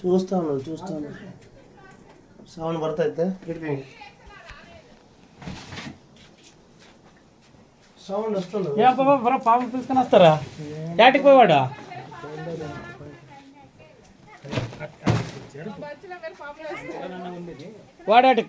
చూస్తాను చూస్తాను sound పడతాయితే sound వస్తుంది ఏం పాప బర పాప పిలుచుకొని వస్తారా యాటికి పోయాడా వాడాటికి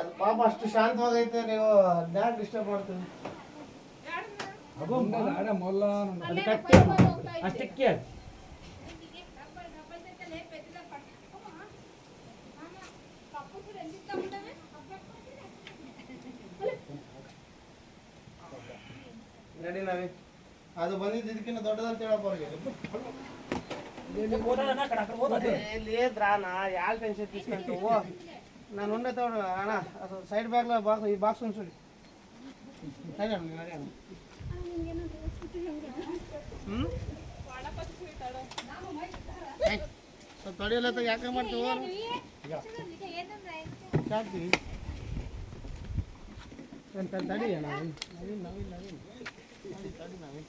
ಅದು ಪಾಪ ಅಷ್ಟು ಶಾಂತವಾಗೈತೆ ನೀವು ಯಾಕೆ ಡಿಸ್ಟರ್ಬ್ ಮಾಡ್ತೀವಿ ಅಷ್ಟಕ್ಕೆ ಅದು ಬಂದಿದ್ದು ಇದಕ್ಕಿಂತ ದೊಡ್ಡದಂತ ಹೇಳಪ್ಪ ಇಲ್ಲಿ ನಾ ಯಾವ ಟೆನ್ಷನ್ ಓ ನಾನು ಒಂದೇ ತಗೊಂಡು ಅಣ್ಣ ಅದು ಸೈಡ್ ಬ್ಯಾಗ್ಲ ಬಾಕ್ಸ್ ಈ ಬಾಕ್ಸ್ ಒಂದು ಸುಳಿ ಸರಿ ಅಣ್ಣ ಸರಿ ಅಣ್ಣ ಹ್ಞೂ ಸ್ವಲ್ಪ ತೊಡೆಯಲ್ಲ ಯಾಕೆ ಮಾಡ್ತೀವಿ ಹಾಕ್ತೀವಿ ತಡಿ ಅಣ್ಣ ನವೀನ್ ನವೀನ್ ನವೀನ್ ತಡಿ ನವೀನ್